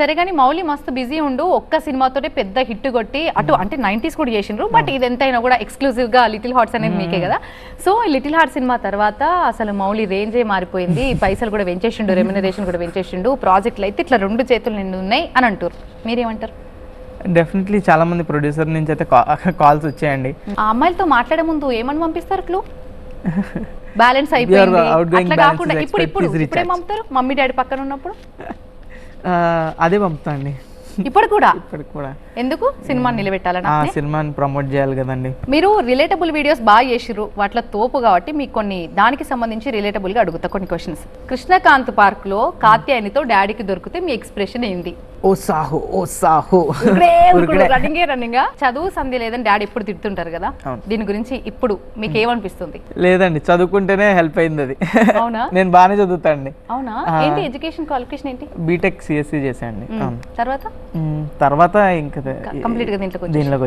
సరే కానీ మౌలి మస్తు బిజీ ఉండు. ఒక్క సినిమాతోనే పెద్ద హిట్ కొట్టి అటు అంటే నైంటీస్ కూడా చేసిండ్రు బట్ ఇది ఎంతైనా కూడా ఎక్స్క్లూజివ్గా లిటిల్ హార్ట్స్ అనేది మీకే కదా. సో లిటిల్ హార్ట్ సినిమా తర్వాత అసలు మౌలి రేంజే మారిపోయింది. పైసలు కూడా పెంచేసిండు రెమ్యునరేషన్ కూడా పెంచేసిండు. ప్రాజెక్టులు అయితే ఇట్లా రెండు చేతులు నిండు ఉన్నాయి అని అంటారు మీరేమంటారు? డెఫినెట్లీ చాలా మంది ప్రొడ్యూసర్ నుంచి అయితే కాల్స్ వచ్చాయండి. ఆ అమ్మాయిలతో మాట్లాడే ముందు ఏమని పంపిస్తారు క్లూ బ్యాలెన్స్ అయిపోయింది. అట్లా కాకుండా ఇప్పుడు ఇప్పుడు ఇప్పుడేం. పంపుతారు? మమ్మీ డాడీ పక్కన ఉన్నప్పుడు? అదే పంపుతా అండి. ఇప్పుడు కూడా? ఇప్పటికి కూడా. ఎందుకు? సినిమా నిలబెట్టాలని? ఆ సినిమాని ప్రమోట్ చేయాలి కదండి. మీరు రిలేటబుల్ వీడియోస్ బాగా చేసిర్రు వాటిలో తోపు కాబట్టి మీకు కొన్ని దానికి సంబంధించి రిలేటబుల్గా అడుగుతా కొన్ని క్వశ్చన్స్ కృష్ణకాంత్ పార్క్లో కాత్యాయనితో డాడీకి దొరికితే మీ ఎక్స్ప్రెషన్ ఏంది ఓ సాహు ఓ సాహు. రన్నింగే రన్నింగ్ చదువు సంధి లేదని డాడీ ఎప్పుడు తిడుతుంటారు కదా. దీని గురించి ఇప్పుడు మీకు ఏమనిపిస్తుంది? లేదండి చదువుకుంటేనే హెల్ప్ అయింది అది. అవునా? నేను బాగానే చదువుతా అండి అవునా. ఏంటి ఎడ్యుకేషన్ క్వాలిఫికేషన్ ఏంటి? B Tech CSC. అవును. తర్వాత. తర్వాత ఇంకా కంప్లీట్గా దీంట్లోకి దీనిలోకి